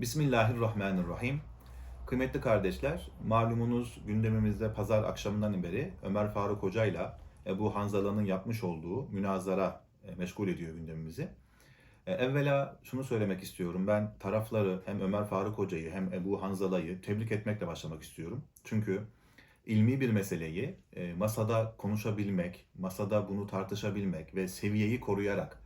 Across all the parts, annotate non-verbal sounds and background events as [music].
Bismillahirrahmanirrahim. Kıymetli kardeşler, malumunuz gündemimizde pazar akşamından beri Ömer Faruk Hoca ile Ebu Hanzala'nın yapmış olduğu münazara e, meşgul ediyor gündemimizi. E, Evvela şunu söylemek istiyorum. Ben tarafları hem Ömer Faruk Hoca'yı hem Ebu Hanzala'yı tebrik etmekle başlamak istiyorum. Çünkü ilmi bir meseleyi e, masada konuşabilmek, masada bunu tartışabilmek ve seviyeyi koruyarak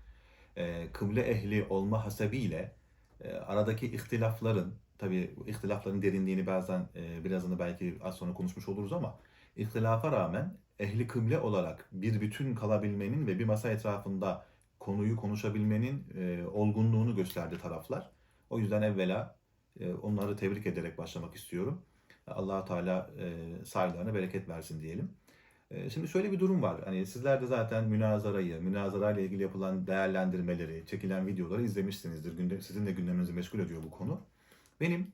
kıble ehli olma hasebiyle e, aradaki ihtilafların, tabii ihtilafların derinliğini bazen e, birazını belki az sonra konuşmuş oluruz ama ihtilafa rağmen ehli kıble olarak bir bütün kalabilmenin ve bir masa etrafında konuyu konuşabilmenin e, olgunluğunu gösterdi taraflar. O yüzden evvela e, onları tebrik ederek başlamak istiyorum. allah Teala e, sayılarına bereket versin diyelim. E, Şimdi şöyle bir durum var. Hani sizler de zaten münazarayı, münazara ile ilgili yapılan değerlendirmeleri, çekilen videoları izlemişsinizdir. Sizin de gündeminizi meşgul ediyor bu konu. Benim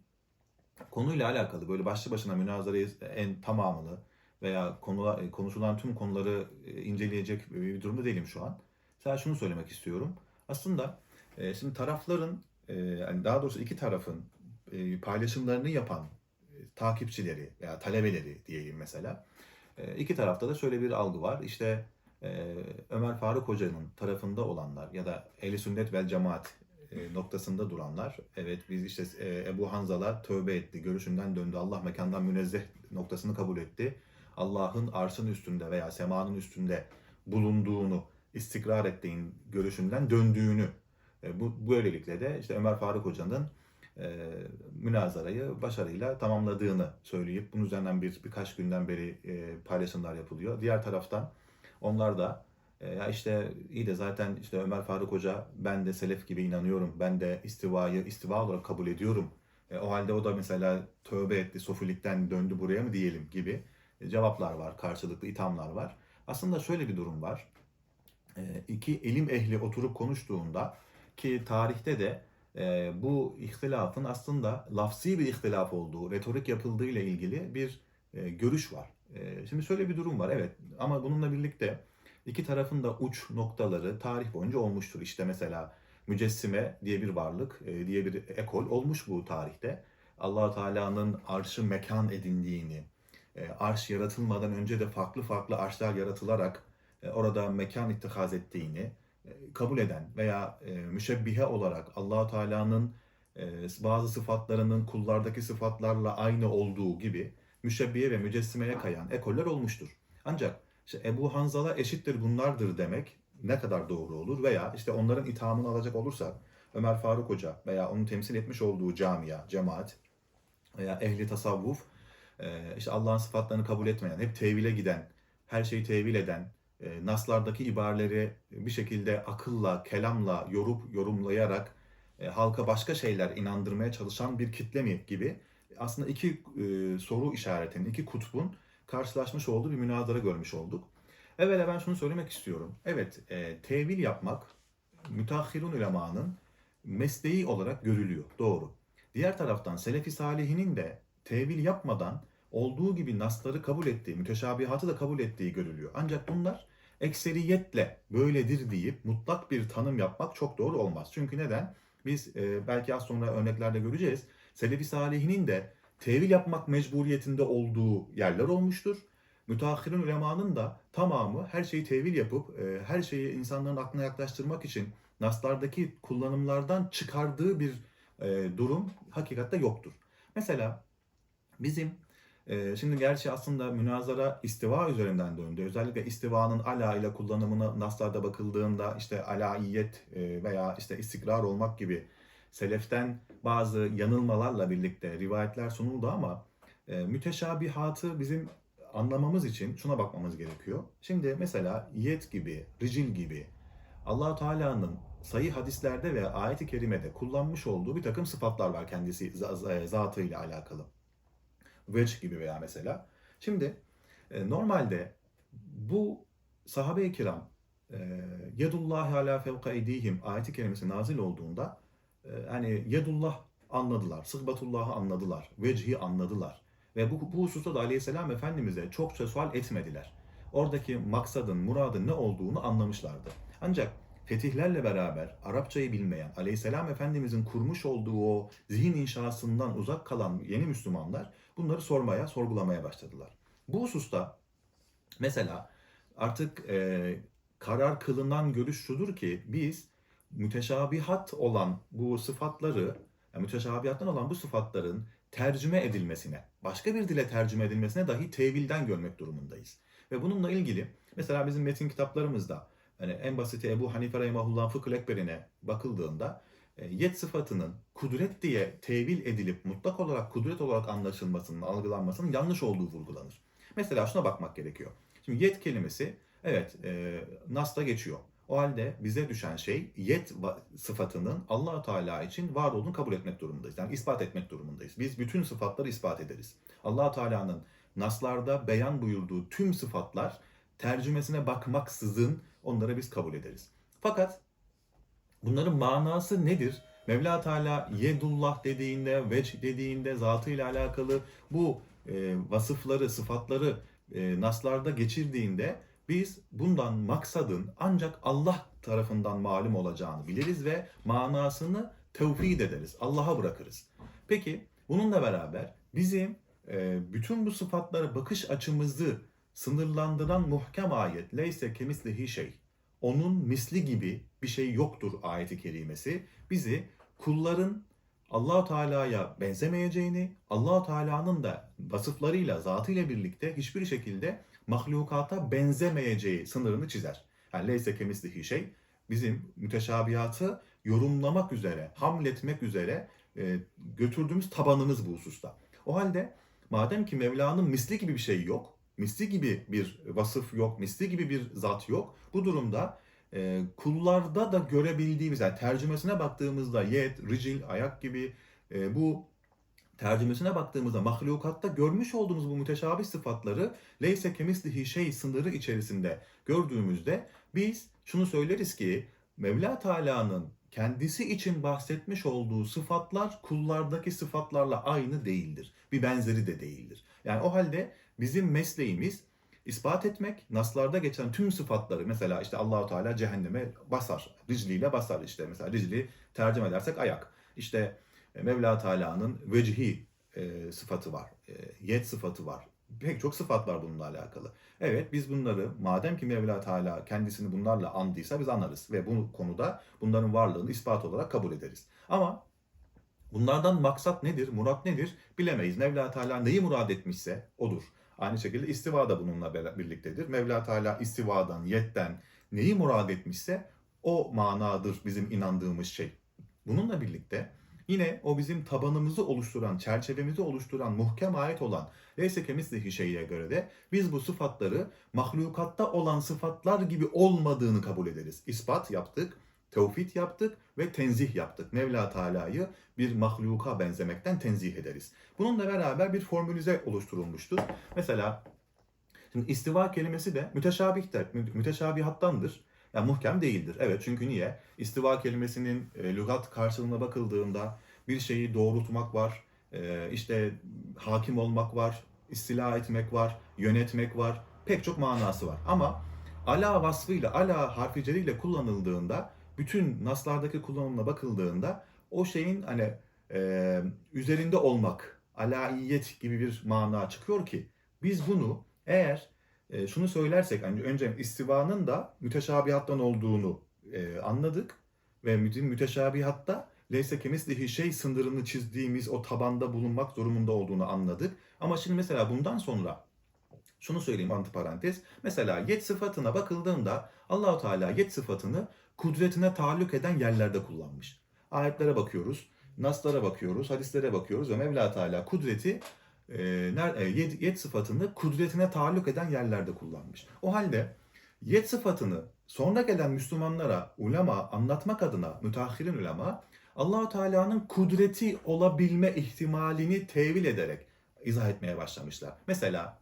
konuyla alakalı böyle başlı başına münazarayı en tamamını veya konular, konuşulan tüm konuları e, inceleyecek bir durumda değilim şu an. Sadece şunu söylemek istiyorum. Aslında e, şimdi tarafların, e, daha doğrusu iki tarafın e, paylaşımlarını yapan e, takipçileri veya talebeleri diyeyim mesela. E, iki tarafta da şöyle bir algı var. İşte e, Ömer Faruk Hoca'nın tarafında olanlar ya da Ehli Sünnet vel Cemaat e, noktasında duranlar. Evet biz işte e, Ebu Hanzala tövbe etti, görüşünden döndü, Allah mekandan münezzeh noktasını kabul etti. Allah'ın arşın üstünde veya semanın üstünde bulunduğunu istikrar ettiğin görüşünden döndüğünü e, bu böylelikle de işte Ömer Faruk Hoca'nın e, münazarayı başarıyla tamamladığını söyleyip bunun üzerinden bir birkaç günden beri e, paylaşımlar yapılıyor. Diğer taraftan onlar da e, ya işte iyi de zaten işte Ömer Faruk Hoca ben de selef gibi inanıyorum. Ben de istivayı istiva olarak kabul ediyorum. E, o halde o da mesela tövbe etti, sofilikten döndü buraya mı diyelim gibi e, cevaplar var, karşılıklı ithamlar var. Aslında şöyle bir durum var. E, iki ilim ehli oturup konuştuğunda ki tarihte de e, bu ihtilafın aslında lafsi bir ihtilaf olduğu, retorik yapıldığı ile ilgili bir e, görüş var. E, şimdi şöyle bir durum var, evet ama bununla birlikte iki tarafın da uç noktaları tarih boyunca olmuştur. İşte mesela mücessime diye bir varlık, e, diye bir ekol olmuş bu tarihte. allah Teala'nın arşı mekan edindiğini, e, arş yaratılmadan önce de farklı farklı arşlar yaratılarak e, orada mekan ittihaz ettiğini, kabul eden veya e, müşebbihe olarak allah Teala'nın e, bazı sıfatlarının kullardaki sıfatlarla aynı olduğu gibi müşebbihe ve mücessimeye kayan ekoller olmuştur. Ancak işte Ebu Hanzala eşittir bunlardır demek ne kadar doğru olur veya işte onların ithamını alacak olursak Ömer Faruk Hoca veya onun temsil etmiş olduğu camia, cemaat veya ehli tasavvuf e, işte Allah'ın sıfatlarını kabul etmeyen, hep tevile giden, her şeyi tevil eden, e, naslardaki ibareleri bir şekilde akılla, kelamla yorup yorumlayarak e, halka başka şeyler inandırmaya çalışan bir kitle mi gibi aslında iki e, soru işaretinin, iki kutbun karşılaşmış olduğu bir münazara görmüş olduk. Evvela ben şunu söylemek istiyorum. Evet, e, tevil yapmak müteahhirun ulemanın mesleği olarak görülüyor. Doğru. Diğer taraftan Selefi Salihinin de tevil yapmadan olduğu gibi nasları kabul ettiği, müteşabihatı da kabul ettiği görülüyor. Ancak bunlar ekseriyetle böyledir deyip mutlak bir tanım yapmak çok doğru olmaz. Çünkü neden? Biz e, belki az sonra örneklerde göreceğiz. Selefi Salihinin de tevil yapmak mecburiyetinde olduğu yerler olmuştur. Müteahhirin ulemanın da tamamı her şeyi tevil yapıp e, her şeyi insanların aklına yaklaştırmak için naslardaki kullanımlardan çıkardığı bir e, durum hakikatte yoktur. Mesela bizim şimdi gerçi aslında münazara istiva üzerinden döndü. Özellikle istivanın ala ile kullanımına naslarda bakıldığında işte alaiyet e, veya işte istikrar olmak gibi seleften bazı yanılmalarla birlikte rivayetler sunuldu ama e, müteşabihatı bizim anlamamız için şuna bakmamız gerekiyor. Şimdi mesela yet gibi, ricil gibi allah Teala'nın sayı hadislerde ve ayet-i kerimede kullanmış olduğu bir takım sıfatlar var kendisi zatıyla alakalı. Vecih gibi veya mesela. Şimdi e, normalde bu sahabe-i kiram e, yedullahi ala fevka eydihim ayeti kerimesi nazil olduğunda e, hani yedullah anladılar, sıhbatullah'ı anladılar, vecihi anladılar. Ve bu, bu hususta da aleyhisselam Efendimiz'e çokça sual etmediler. Oradaki maksadın, muradın ne olduğunu anlamışlardı. Ancak fetihlerle beraber Arapçayı bilmeyen, Aleyhisselam Efendimizin kurmuş olduğu o zihin inşasından uzak kalan yeni Müslümanlar bunları sormaya, sorgulamaya başladılar. Bu hususta mesela artık e, karar kılınan görüş şudur ki biz müteşabihat olan bu sıfatları, yani müteşabihattan olan bu sıfatların tercüme edilmesine, başka bir dile tercüme edilmesine dahi tevilden görmek durumundayız. Ve bununla ilgili mesela bizim metin kitaplarımızda yani en basiti Ebu Hanife Rahimahullah'ın Fıkıh Ekberine bakıldığında yet sıfatının kudret diye tevil edilip mutlak olarak kudret olarak anlaşılmasının, algılanmasının yanlış olduğu vurgulanır. Mesela şuna bakmak gerekiyor. Şimdi yet kelimesi evet e, Nas'ta geçiyor. O halde bize düşen şey yet sıfatının allah Teala için var olduğunu kabul etmek durumundayız. Yani ispat etmek durumundayız. Biz bütün sıfatları ispat ederiz. allah Teala'nın Naslarda beyan buyurduğu tüm sıfatlar tercümesine bakmaksızın onlara biz kabul ederiz. Fakat bunların manası nedir? Mevla Teala yedullah dediğinde, veç dediğinde zatıyla alakalı bu e, vasıfları, sıfatları e, naslarda geçirdiğinde biz bundan maksadın ancak Allah tarafından malum olacağını biliriz ve manasını tevhid ederiz. Allah'a bırakırız. Peki bununla beraber bizim e, bütün bu sıfatlara bakış açımızı sınırlandıran muhkem ayet leyse kemislihi şey onun misli gibi bir şey yoktur ayeti kerimesi bizi kulların Allahu Teala'ya benzemeyeceğini, Allahu Teala'nın da vasıflarıyla, zatıyla birlikte hiçbir şekilde mahlukata benzemeyeceği sınırını çizer. Yani leyse kemislihi şey bizim müteşabihatı yorumlamak üzere, hamletmek üzere e, götürdüğümüz tabanımız bu hususta. O halde madem ki Mevla'nın misli gibi bir şey yok, misli gibi bir vasıf yok, misli gibi bir zat yok. Bu durumda e, kullarda da görebildiğimiz, yani tercümesine baktığımızda yet, ricil, ayak gibi e, bu tercümesine baktığımızda mahlukatta görmüş olduğumuz bu müteşabih sıfatları leyse kemislihi şey sınırı içerisinde gördüğümüzde biz şunu söyleriz ki Mevla Teala'nın kendisi için bahsetmiş olduğu sıfatlar kullardaki sıfatlarla aynı değildir. Bir benzeri de değildir. Yani o halde bizim mesleğimiz ispat etmek, naslarda geçen tüm sıfatları mesela işte Allahu Teala cehenneme basar, ricliyle basar işte mesela ricli tercüme edersek ayak. İşte e, Mevla Teala'nın vecihi e, sıfatı var, e, yet sıfatı var. Pek çok sıfat var bununla alakalı. Evet biz bunları madem ki Mevla Teala kendisini bunlarla andıysa biz anlarız ve bu konuda bunların varlığını ispat olarak kabul ederiz. Ama bunlardan maksat nedir, murat nedir bilemeyiz. Mevla Teala neyi murad etmişse odur. Aynı şekilde istiva da bununla birliktedir. Mevla Teala istivadan, yetten neyi murad etmişse o manadır bizim inandığımız şey. Bununla birlikte yine o bizim tabanımızı oluşturan, çerçevemizi oluşturan, muhkem ayet olan Leyse kemislihi şeyye göre de biz bu sıfatları mahlukatta olan sıfatlar gibi olmadığını kabul ederiz. İspat yaptık, tevfit yaptık ve tenzih yaptık. Mevla Teala'yı bir mahluka benzemekten tenzih ederiz. Bununla beraber bir formülize oluşturulmuştur. Mesela şimdi istiva kelimesi de müteşabihtir, müteşabihattandır. Yani muhkem değildir. Evet çünkü niye? İstiva kelimesinin e, lügat karşılığına bakıldığında bir şeyi doğrultmak var, e, işte hakim olmak var, istila etmek var, yönetmek var. Pek çok manası var. Ama ala vasfıyla, ala harficeriyle kullanıldığında, bütün naslardaki kullanımına bakıldığında o şeyin hani e, üzerinde olmak, alaiyet gibi bir mana çıkıyor ki biz bunu eğer e, şunu söylersek hani önce istivanın da müteşabihattan olduğunu e, anladık ve müteşabihatta leyse kemislihi şey sınırını çizdiğimiz o tabanda bulunmak durumunda olduğunu anladık. Ama şimdi mesela bundan sonra şunu söyleyeyim antiparantez. Mesela yet sıfatına bakıldığında Allahu Teala yet sıfatını kudretine taalluk eden yerlerde kullanmış. Ayetlere bakıyoruz, naslara bakıyoruz, hadislere bakıyoruz ve Mevla Teala kudreti e, yet, yet sıfatını kudretine taalluk eden yerlerde kullanmış. O halde yet sıfatını sonra gelen Müslümanlara ulema anlatmak adına müteahhirin ulema Allahu Teala'nın kudreti olabilme ihtimalini tevil ederek izah etmeye başlamışlar. Mesela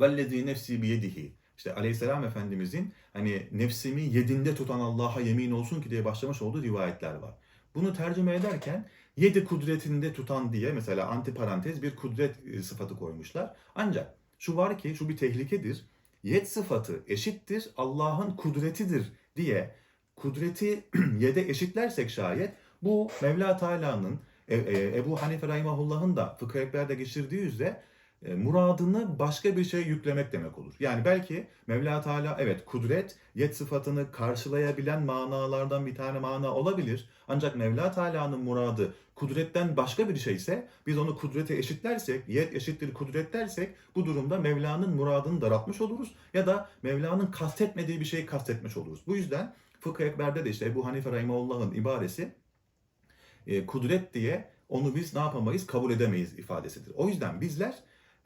vellezî nefsi biyedihi işte Aleyhisselam Efendimizin hani nefsimi yedinde tutan Allah'a yemin olsun ki diye başlamış olduğu rivayetler var. Bunu tercüme ederken yedi kudretinde tutan diye mesela antiparantez bir kudret e, sıfatı koymuşlar. Ancak şu var ki şu bir tehlikedir. Yet sıfatı eşittir Allah'ın kudretidir diye kudreti [clears throat] yede eşitlersek şayet bu Mevla Teala'nın e, e, Ebu Hanife Rahimahullah'ın da fıkıh geçirdiği üzere muradını başka bir şeye yüklemek demek olur. Yani belki Mevla Teala evet kudret, yet sıfatını karşılayabilen manalardan bir tane mana olabilir. Ancak Mevla Teala'nın muradı kudretten başka bir şeyse biz onu kudrete eşitlersek, yet eşittir kudret dersek bu durumda Mevla'nın muradını daraltmış oluruz ya da Mevla'nın kastetmediği bir şeyi kastetmiş oluruz. Bu yüzden Fıkıh Ekber'de de işte Ebu Hanife Rahimahullah'ın ibaresi e, kudret diye onu biz ne yapamayız kabul edemeyiz ifadesidir. O yüzden bizler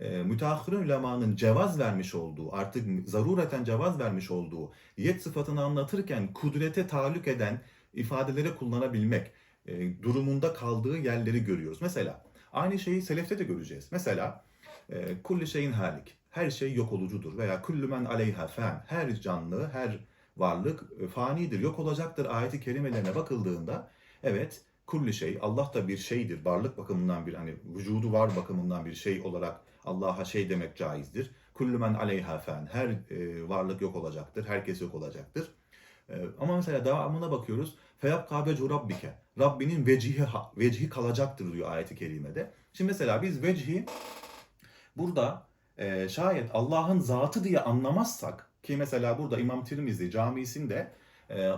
e, müteahhirin ulemanın cevaz vermiş olduğu, artık zarureten cevaz vermiş olduğu yet sıfatını anlatırken kudrete tahallük eden ifadeleri kullanabilmek e, durumunda kaldığı yerleri görüyoruz. Mesela aynı şeyi selefte de göreceğiz. Mesela e, kulli şeyin halik, her şey yok olucudur veya kullu men aleyha fan, her canlı, her varlık e, fanidir, yok olacaktır ayeti kerimelerine bakıldığında evet kulli şey Allah da bir şeydir. Varlık bakımından bir hani vücudu var bakımından bir şey olarak Allah'a şey demek caizdir. Kullu men aleyha fan. Her e, varlık yok olacaktır. Herkes yok olacaktır. E, ama mesela devamına bakıyoruz. Feyab kabecu rabbike. Rabbinin vecihi, vecihi kalacaktır diyor ayeti kerimede. Şimdi mesela biz vecihi burada e, şayet Allah'ın zatı diye anlamazsak ki mesela burada İmam Tirmizi camisinde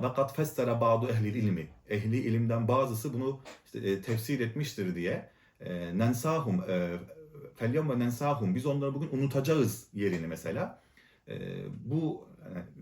vakat fessere ba'du ehli ilmi. Ehli ilimden bazısı bunu işte, e, tefsir etmiştir diye e, nensahum e, ve nensahum biz onları bugün unutacağız yerini mesela. E, bu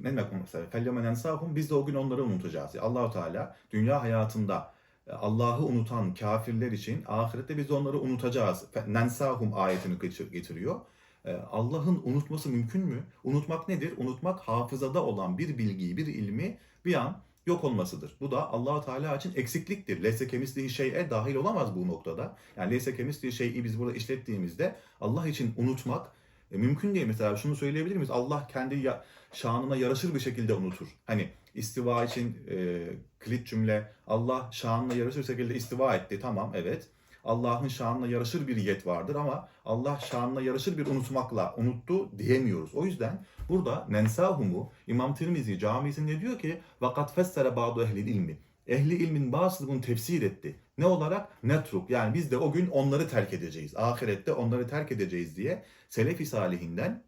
ne demek mesela ve nensahum biz de o gün onları unutacağız. Yani Allahu Teala dünya hayatında e, Allah'ı unutan kafirler için ahirette biz onları unutacağız. Nensahum ayetini getiriyor. E, Allah'ın unutması mümkün mü? Unutmak nedir? Unutmak hafızada olan bir bilgiyi, bir ilmi bir an yok olmasıdır. Bu da allah Teala için eksikliktir. Leyse kemisliği şey'e dahil olamaz bu noktada. Yani leyse kemisliği şey'i biz burada işlettiğimizde Allah için unutmak e, mümkün değil. Mesela şunu söyleyebilir miyiz? Allah kendi ya, şanına yaraşır bir şekilde unutur. Hani istiva için e, kilit cümle Allah şanına yaraşır şekilde istiva etti. Tamam evet. Allah'ın şanına yaraşır bir yet vardır ama Allah şanına yaraşır bir unutmakla unuttu diyemiyoruz. O yüzden burada nensahumu İmam Tirmizi camisinde diyor ki vakat fessere ba'du ehli ilmi. Ehli ilmin bazısı bunu tefsir etti. Ne olarak? Netruk. Yani biz de o gün onları terk edeceğiz. Ahirette onları terk edeceğiz diye Selefi Salihinden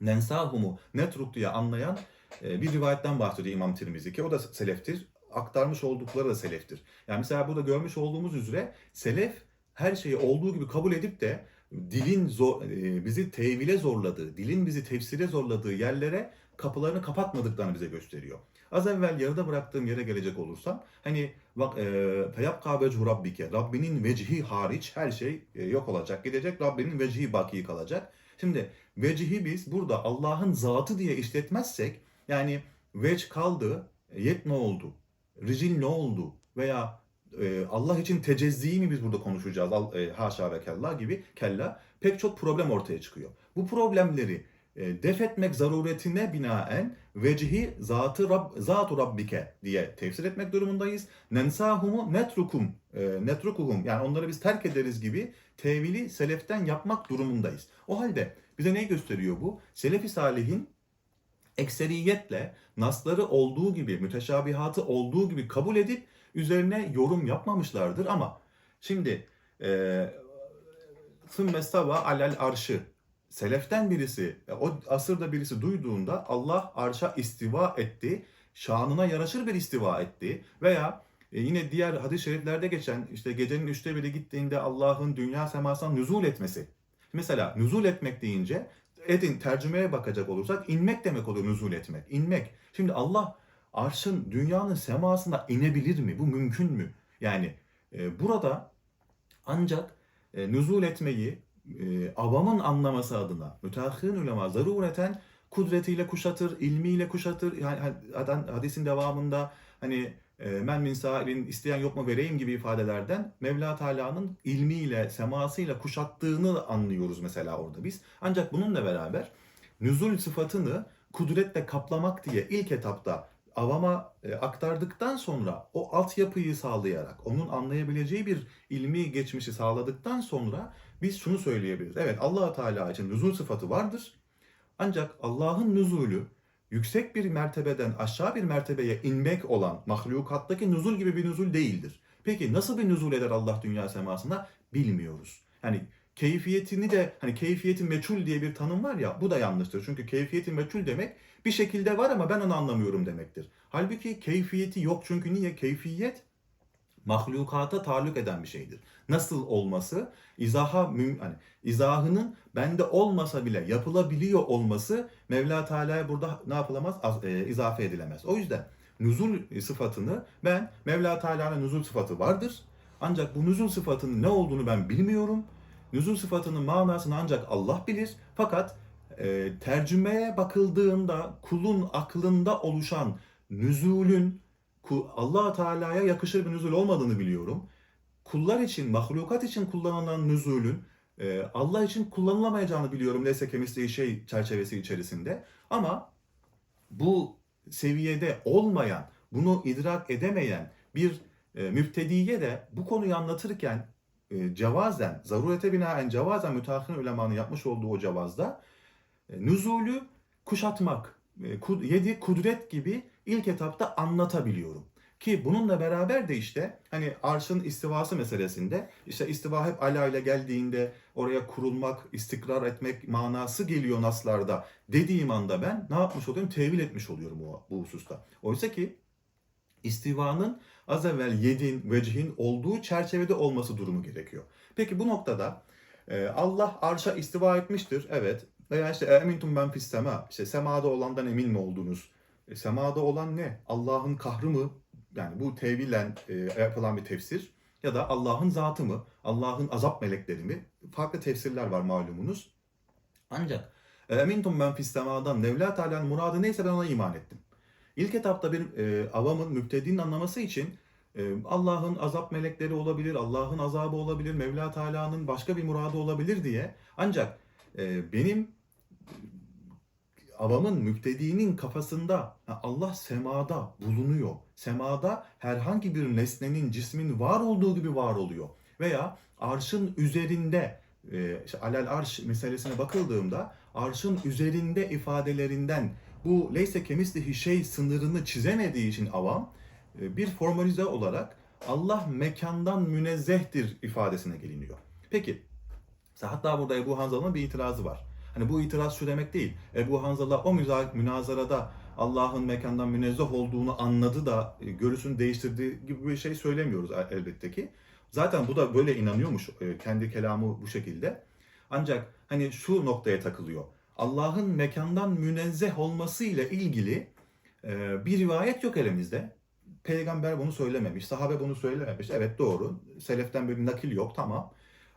nensahumu netruk diye anlayan e, bir rivayetten bahsediyor İmam Tirmizi ki o da seleftir aktarmış oldukları da seleftir. Yani mesela burada görmüş olduğumuz üzere selef her şeyi olduğu gibi kabul edip de dilin zor, e, bizi tevile zorladığı, dilin bizi tefsire zorladığı yerlere kapılarını kapatmadıklarını bize gösteriyor. Az evvel yarıda bıraktığım yere gelecek olursam hani bak e, feyab kabecu rabbike Rabbinin vecihi hariç her şey e, yok olacak gidecek Rabbinin vecihi baki kalacak. Şimdi vecihi biz burada Allah'ın zatı diye işletmezsek yani vec kaldı yet ne oldu? Ricil ne oldu veya e, Allah için tecezziyi mi biz burada konuşacağız e, haşa ve kella gibi kella pek çok problem ortaya çıkıyor. Bu problemleri e, def etmek zaruretine binaen vecihi zatı Rab, zatu rabbike diye tefsir etmek durumundayız. Nensahumu netrukum e, netrukuhum yani onları biz terk ederiz gibi tevili seleften yapmak durumundayız. O halde bize ne gösteriyor bu? Selefi salihin ekseriyetle nasları olduğu gibi, müteşabihatı olduğu gibi kabul edip üzerine yorum yapmamışlardır. Ama şimdi Sümme stava alel arşı. Seleften birisi, o asırda birisi duyduğunda Allah arşa istiva etti, şanına yaraşır bir istiva etti. Veya e, yine diğer hadis-i şeriflerde geçen işte gecenin üçte biri gittiğinde Allah'ın dünya semasına nüzul etmesi. Mesela nüzul etmek deyince edin tercümeye bakacak olursak inmek demek oluyor nüzul etmek. İnmek. Şimdi Allah arşın dünyanın semasına inebilir mi? Bu mümkün mü? Yani e, burada ancak e, nüzul etmeyi e, avamın anlaması adına müteahhirin ulema zarureten kudretiyle kuşatır, ilmiyle kuşatır. Yani hadisin devamında hani men min sahibin isteyen yok mu vereyim gibi ifadelerden Mevla Teala'nın ilmiyle, semasıyla kuşattığını anlıyoruz mesela orada biz. Ancak bununla beraber nüzul sıfatını kudretle kaplamak diye ilk etapta avama e, aktardıktan sonra o altyapıyı sağlayarak onun anlayabileceği bir ilmi geçmişi sağladıktan sonra biz şunu söyleyebiliriz. Evet allah Teala için nüzul sıfatı vardır. Ancak Allah'ın nüzulü yüksek bir mertebeden aşağı bir mertebeye inmek olan mahlukattaki nuzul gibi bir nuzul değildir. Peki nasıl bir nuzul eder Allah dünya semasına bilmiyoruz. Yani keyfiyetini de hani keyfiyeti meçhul diye bir tanım var ya bu da yanlıştır. Çünkü keyfiyeti meçhul demek bir şekilde var ama ben onu anlamıyorum demektir. Halbuki keyfiyeti yok çünkü niye? Keyfiyet mahlukata taalluk eden bir şeydir. Nasıl olması, izaha hani izahının bende olmasa bile yapılabiliyor olması Mevla Teala'ya burada ne yapılamaz? Az- e, izafe edilemez. O yüzden nuzul sıfatını ben Mevla Teala'nın nuzul sıfatı vardır. Ancak bu nuzul sıfatının ne olduğunu ben bilmiyorum. Nuzul sıfatının manasını ancak Allah bilir. Fakat e, tercümeye bakıldığında kulun aklında oluşan nüzulün Allah Teala'ya yakışır bir nüzul olmadığını biliyorum. Kullar için, mahlukat için kullanılan nüzulün e, Allah için kullanılamayacağını biliyorum. Leyse kemisliği şey çerçevesi içerisinde. Ama bu seviyede olmayan, bunu idrak edemeyen bir e, müptediye de bu konuyu anlatırken e, cevazen, zarurete binaen cevazen müteahhir ulemanın yapmış olduğu o cevazda nüzulü kuşatmak, yedi kudret gibi ilk etapta anlatabiliyorum. Ki bununla beraber de işte hani arşın istivası meselesinde işte istiva hep ala ile geldiğinde oraya kurulmak, istikrar etmek manası geliyor naslarda dediğim anda ben ne yapmış oluyorum? Tevil etmiş oluyorum bu, bu hususta. Oysa ki istivanın az evvel yedin, vecihin olduğu çerçevede olması durumu gerekiyor. Peki bu noktada e, Allah arşa istiva etmiştir. Evet. Veya işte emintum ben fis sema. İşte semada olandan emin mi oldunuz? E, semada olan ne? Allah'ın kahrı mı? Yani bu tevilen e, yapılan bir tefsir. Ya da Allah'ın zatı mı? Allah'ın azap melekleri mi? Farklı tefsirler var malumunuz. Ancak emintum ben fis semadan Mevla Teala'nın muradı neyse ben ona iman ettim. İlk etapta bir e, avamın, müptedinin anlaması için e, Allah'ın azap melekleri olabilir, Allah'ın azabı olabilir, Mevla Teala'nın başka bir muradı olabilir diye. Ancak e, benim avamın, müptediğinin kafasında Allah semada bulunuyor. Semada herhangi bir nesnenin, cismin var olduğu gibi var oluyor. Veya arşın üzerinde, e, işte alel arş meselesine bakıldığımda arşın üzerinde ifadelerinden bu leyse kemislihi şey sınırını çizemediği için avam e, bir formalize olarak Allah mekandan münezzehtir ifadesine geliniyor. Peki hatta burada Ebu Hanzala'nın bir itirazı var. Hani bu itiraz şu demek değil. Ebu Hanzala o münazarada Allah'ın mekandan münezzeh olduğunu anladı da e, görüşünü değiştirdiği gibi bir şey söylemiyoruz el- elbette ki. Zaten bu da böyle inanıyormuş e, kendi kelamı bu şekilde. Ancak hani şu noktaya takılıyor. Allah'ın mekandan münezzeh olması ile ilgili e, bir rivayet yok elimizde. Peygamber bunu söylememiş, sahabe bunu söylememiş. Evet doğru. Seleften bir nakil yok tamam.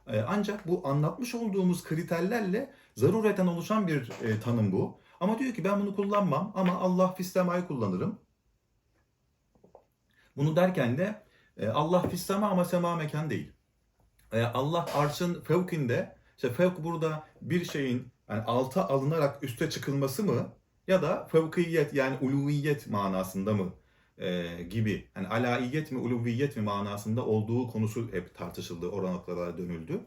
E, ancak bu anlatmış olduğumuz kriterlerle zarureten oluşan bir e, tanım bu. Ama diyor ki ben bunu kullanmam ama Allah fissemayı kullanırım. Bunu derken de e, Allah fissema ama sema mekan değil. Allah arşın fevkinde, işte fevk burada bir şeyin yani alta alınarak üste çıkılması mı ya da fevkiyet yani uluviyet manasında mı e, gibi yani alaiyet mi uluviyet mi manasında olduğu konusu hep tartışıldı, o noktalara dönüldü.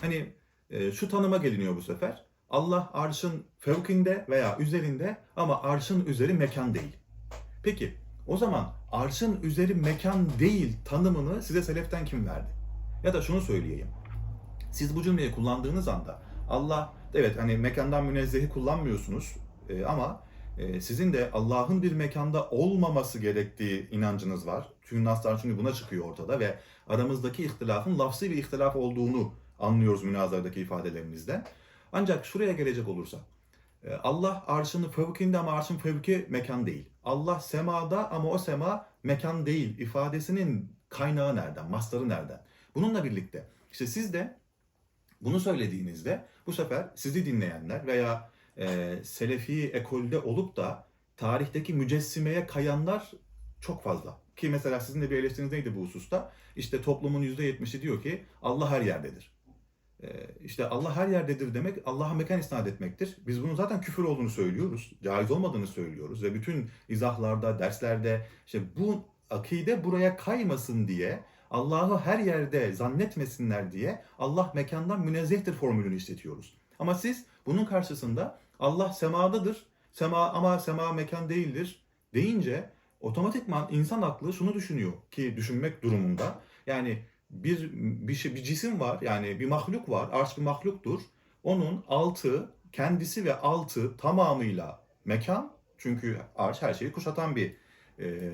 Hani e, şu tanıma geliniyor bu sefer. Allah arşın fevkinde veya üzerinde ama arşın üzeri mekan değil. Peki o zaman arşın üzeri mekan değil tanımını size seleften kim verdi? Ya da şunu söyleyeyim. Siz bu cümleyi kullandığınız anda Allah evet hani mekandan münezzehi kullanmıyorsunuz e, ama sizin de Allah'ın bir mekanda olmaması gerektiği inancınız var. Çünkü naslar çünkü buna çıkıyor ortada ve aramızdaki ihtilafın lafsi bir ihtilaf olduğunu anlıyoruz münazardaki ifadelerimizden. Ancak şuraya gelecek olursa e, Allah arşının fevkinde ama arşın fevki mekan değil. Allah semada ama o sema mekan değil ifadesinin kaynağı nereden, mastarı nereden? Bununla birlikte işte siz de bunu söylediğinizde bu sefer sizi dinleyenler veya e, Selefi ekolde olup da tarihteki mücessimeye kayanlar çok fazla. Ki mesela sizin de bir eleştiriniz neydi bu hususta? İşte toplumun %70'i diyor ki Allah her yerdedir. E, işte Allah her yerdedir demek Allah'a mekan isnat etmektir. Biz bunun zaten küfür olduğunu söylüyoruz. Caiz olmadığını söylüyoruz. Ve bütün izahlarda, derslerde işte bu akide buraya kaymasın diye Allah'ı her yerde zannetmesinler diye Allah mekandan münezzehtir formülünü işletiyoruz. Ama siz bunun karşısında Allah semadadır Sema ama sema mekan değildir deyince otomatikman insan aklı şunu düşünüyor ki düşünmek durumunda. Yani bir bir şey bir cisim var yani bir mahluk var. Arş bir mahluktur. Onun altı kendisi ve altı tamamıyla mekan. Çünkü arş her şeyi kuşatan bir e,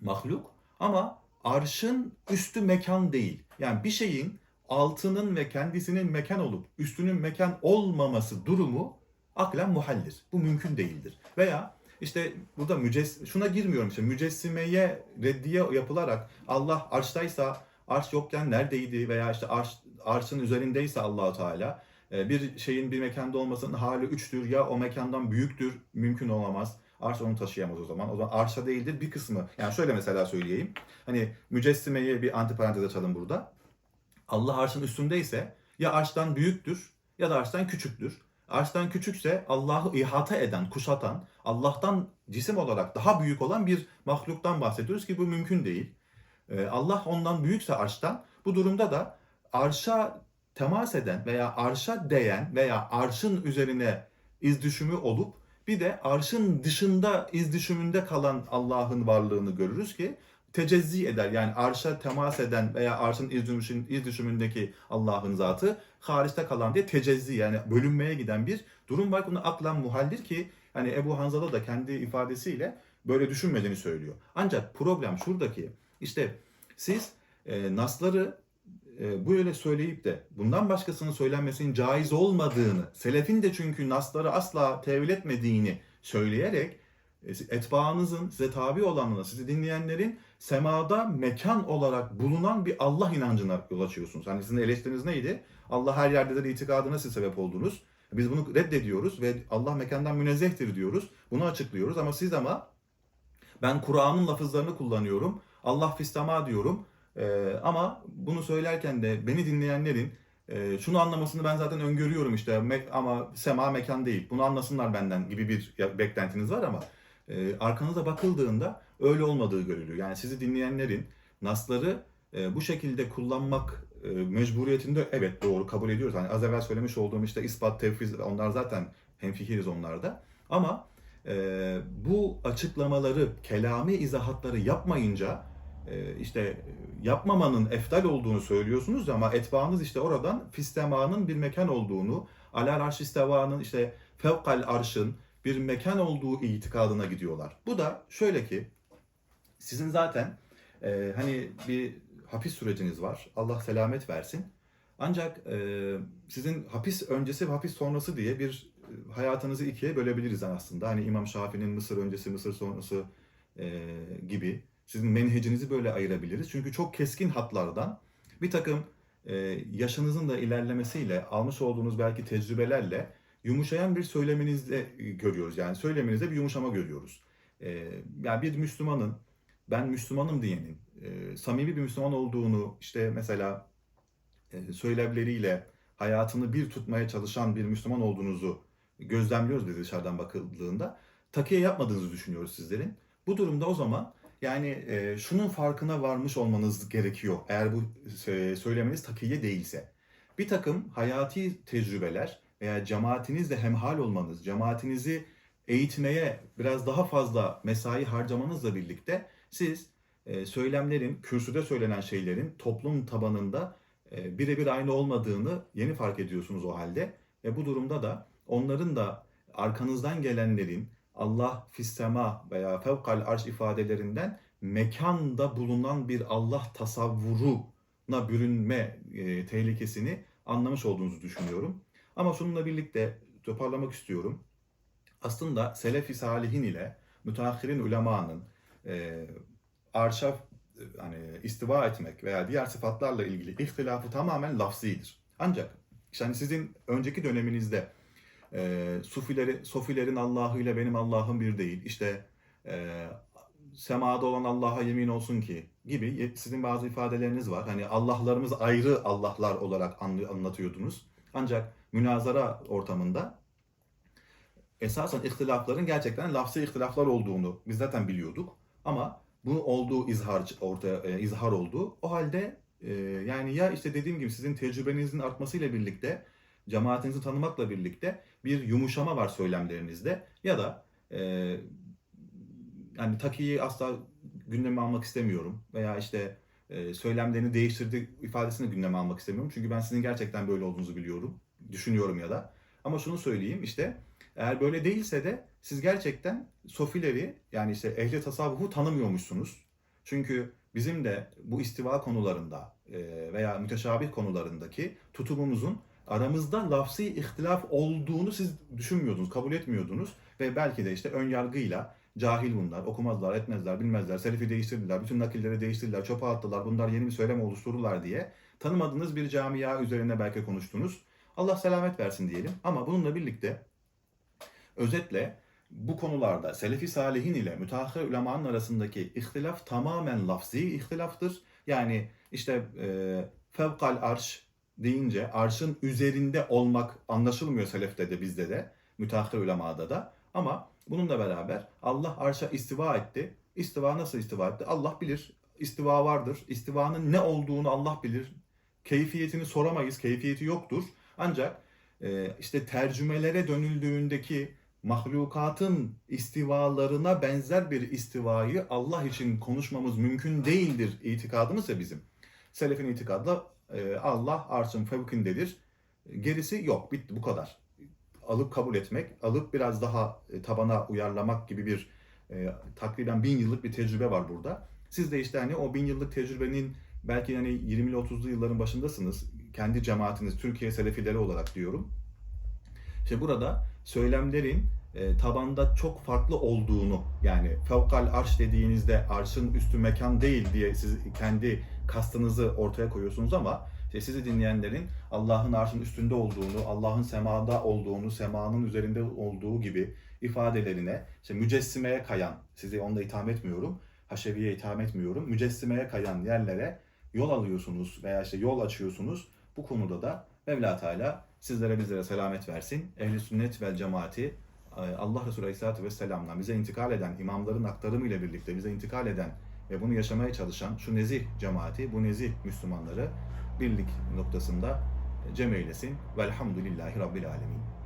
mahluk. Ama arşın üstü mekan değil. Yani bir şeyin altının ve kendisinin mekan olup üstünün mekan olmaması durumu aklen muhallir. Bu mümkün değildir. Veya işte burada mücess şuna girmiyorum işte mücessimeye reddiye yapılarak Allah arştaysa arş yokken neredeydi veya işte arş arşın üzerindeyse Allahu Teala e, bir şeyin bir mekanda olmasının hali üçtür ya o mekandan büyüktür mümkün olamaz. Arş onu taşıyamaz o zaman. O zaman arşa değildir bir kısmı. Yani şöyle mesela söyleyeyim. Hani mücessimeye bir antiparantez açalım burada. Allah arşın üstündeyse ya arştan büyüktür ya da arştan küçüktür. Arştan küçükse Allah'ı ihata eden, kuşatan, Allah'tan cisim olarak daha büyük olan bir mahluktan bahsediyoruz ki bu mümkün değil. Ee, Allah ondan büyükse arştan bu durumda da arşa temas eden veya arşa değen veya arşın üzerine iz düşümü olup bir de arşın dışında iz düşümünde kalan Allah'ın varlığını görürüz ki tecezzi eder. Yani arşa temas eden veya arşın iz, düşümün, iz düşümündeki Allah'ın zatı hariçte kalan diye tecezzi yani bölünmeye giden bir durum var. Bunu aklan muhaldir ki hani Ebu Hanzala da kendi ifadesiyle böyle düşünmediğini söylüyor. Ancak problem şuradaki işte siz e, nasları e, böyle söyleyip de bundan başkasının söylenmesinin caiz olmadığını, selefin de çünkü nasları asla tevil etmediğini söyleyerek etbaanızın, size tabi olanına, sizi dinleyenlerin semada mekan olarak bulunan bir Allah inancına yol açıyorsunuz. Hani sizin eleştiriniz neydi? Allah her yerdedir itikadına siz sebep oldunuz. Biz bunu reddediyoruz ve Allah mekandan münezzehtir diyoruz. Bunu açıklıyoruz ama siz ama ben Kur'an'ın lafızlarını kullanıyorum. Allah fistama diyorum. Ee, ama bunu söylerken de beni dinleyenlerin e, şunu anlamasını ben zaten öngörüyorum işte ama sema mekan değil. Bunu anlasınlar benden gibi bir beklentiniz var ama e, arkanıza bakıldığında öyle olmadığı görülüyor. Yani sizi dinleyenlerin nasları e, bu şekilde kullanmak e, mecburiyetinde evet doğru kabul ediyoruz. Hani az evvel söylemiş olduğum işte ispat, tevfiz onlar zaten hemfikiriz onlarda. Ama e, bu açıklamaları, kelami izahatları yapmayınca e, işte yapmamanın eftal olduğunu söylüyorsunuz ama etbaanız işte oradan fistemanın bir mekan olduğunu, alal arş işte fevkal arşın bir mekan olduğu itikadına gidiyorlar. Bu da şöyle ki sizin zaten e, hani bir hapis süreciniz var. Allah selamet versin. Ancak e, sizin hapis öncesi ve hapis sonrası diye bir e, hayatınızı ikiye bölebiliriz aslında. Hani İmam Şafii'nin Mısır öncesi, Mısır sonrası e, gibi. Sizin menhecinizi böyle ayırabiliriz. Çünkü çok keskin hatlardan bir takım e, yaşınızın da ilerlemesiyle, almış olduğunuz belki tecrübelerle yumuşayan bir söyleminizde görüyoruz. Yani söyleminizde bir yumuşama görüyoruz. E, yani bir Müslümanın, ben Müslümanım diyenin, e, samimi bir Müslüman olduğunu, işte mesela e, söylemleriyle hayatını bir tutmaya çalışan bir Müslüman olduğunuzu gözlemliyoruz biz dışarıdan bakıldığında. Takiye yapmadığınızı düşünüyoruz sizlerin. Bu durumda o zaman yani e, şunun farkına varmış olmanız gerekiyor eğer bu e, söylemeniz takiye değilse. Bir takım hayati tecrübeler veya cemaatinizle hemhal olmanız, cemaatinizi eğitmeye biraz daha fazla mesai harcamanızla birlikte siz e, söylemlerin, kürsüde söylenen şeylerin toplum tabanında e, birebir aynı olmadığını yeni fark ediyorsunuz o halde. Ve bu durumda da onların da arkanızdan gelenlerin Allah fissema veya fevkal arş ifadelerinden mekanda bulunan bir Allah tasavvuruna bürünme e, tehlikesini anlamış olduğunuzu düşünüyorum. Ama şununla birlikte toparlamak istiyorum. Aslında Selefi Salihin ile müteahhirin ulemanın e, arşa e, hani istiva etmek veya diğer sıfatlarla ilgili ihtilafı tamamen lafzidir. Ancak işte hani sizin önceki döneminizde e, Sufileri, Sofilerin Allah'ı ile benim Allah'ım bir değil. İşte e, semada olan Allah'a yemin olsun ki gibi sizin bazı ifadeleriniz var. Hani Allah'larımız ayrı Allah'lar olarak anlatıyordunuz. Ancak münazara ortamında esasen ihtilafların gerçekten lafzi ihtilaflar olduğunu biz zaten biliyorduk. Ama bu olduğu izhar ortaya e, izhar oldu. O halde e, yani ya işte dediğim gibi sizin tecrübenizin artmasıyla birlikte cemaatinizi tanımakla birlikte bir yumuşama var söylemlerinizde ya da e, yani takiyi asla gündeme almak istemiyorum veya işte e, söylemlerini değiştirdi ifadesini gündeme almak istemiyorum. Çünkü ben sizin gerçekten böyle olduğunuzu biliyorum, düşünüyorum ya da. Ama şunu söyleyeyim işte eğer böyle değilse de siz gerçekten sofileri yani işte ehli tasavvufu tanımıyormuşsunuz. Çünkü bizim de bu istiva konularında veya müteşabih konularındaki tutumumuzun aramızda lafsi ihtilaf olduğunu siz düşünmüyordunuz, kabul etmiyordunuz ve belki de işte ön yargıyla cahil bunlar, okumazlar, etmezler, bilmezler, selefi değiştirdiler, bütün nakilleri değiştirdiler, çöpe attılar, bunlar yeni bir söylem oluştururlar diye tanımadığınız bir camia üzerine belki konuştunuz. Allah selamet versin diyelim. Ama bununla birlikte özetle bu konularda Selefi Salihin ile müteahhir ulemanın arasındaki ihtilaf tamamen lafzi ihtilaftır. Yani işte e, fevkal arş deyince arşın üzerinde olmak anlaşılmıyor selefte de bizde de müteahhir ulemada da. Ama bununla beraber Allah arşa istiva etti. İstiva nasıl istiva etti? Allah bilir. İstiva vardır. İstivanın ne olduğunu Allah bilir. Keyfiyetini soramayız. Keyfiyeti yoktur. Ancak e, işte tercümelere dönüldüğündeki mahlukatın istivalarına benzer bir istivayı Allah için konuşmamız mümkün değildir itikadımız ya bizim. Selefin itikadı e, Allah arşın fevkindedir. Gerisi yok. Bitti bu kadar. Alıp kabul etmek, alıp biraz daha e, tabana uyarlamak gibi bir e, takriben bin yıllık bir tecrübe var burada. Siz de işte hani o bin yıllık tecrübenin belki hani 20'li 30'lu yılların başındasınız. Kendi cemaatiniz, Türkiye Selefileri olarak diyorum. İşte burada söylemlerin e, tabanda çok farklı olduğunu yani fevkal arş dediğinizde arşın üstü mekan değil diye siz kendi kastınızı ortaya koyuyorsunuz ama işte sizi dinleyenlerin Allah'ın arşın üstünde olduğunu, Allah'ın semada olduğunu, semanın üzerinde olduğu gibi ifadelerine işte mücessimeye kayan, sizi onunla itham etmiyorum, haşeviye itham etmiyorum, mücessimeye kayan yerlere yol alıyorsunuz veya işte yol açıyorsunuz. Bu konuda da Mevla Teala sizlere bizlere selamet versin. Ehli sünnet vel cemaati Allah Resulü Aleyhisselatü Vesselam'dan bize intikal eden imamların aktarımı ile birlikte bize intikal eden ve bunu yaşamaya çalışan şu nezih cemaati, bu nezih Müslümanları birlik noktasında cem eylesin. Velhamdülillahi Rabbil Alemin.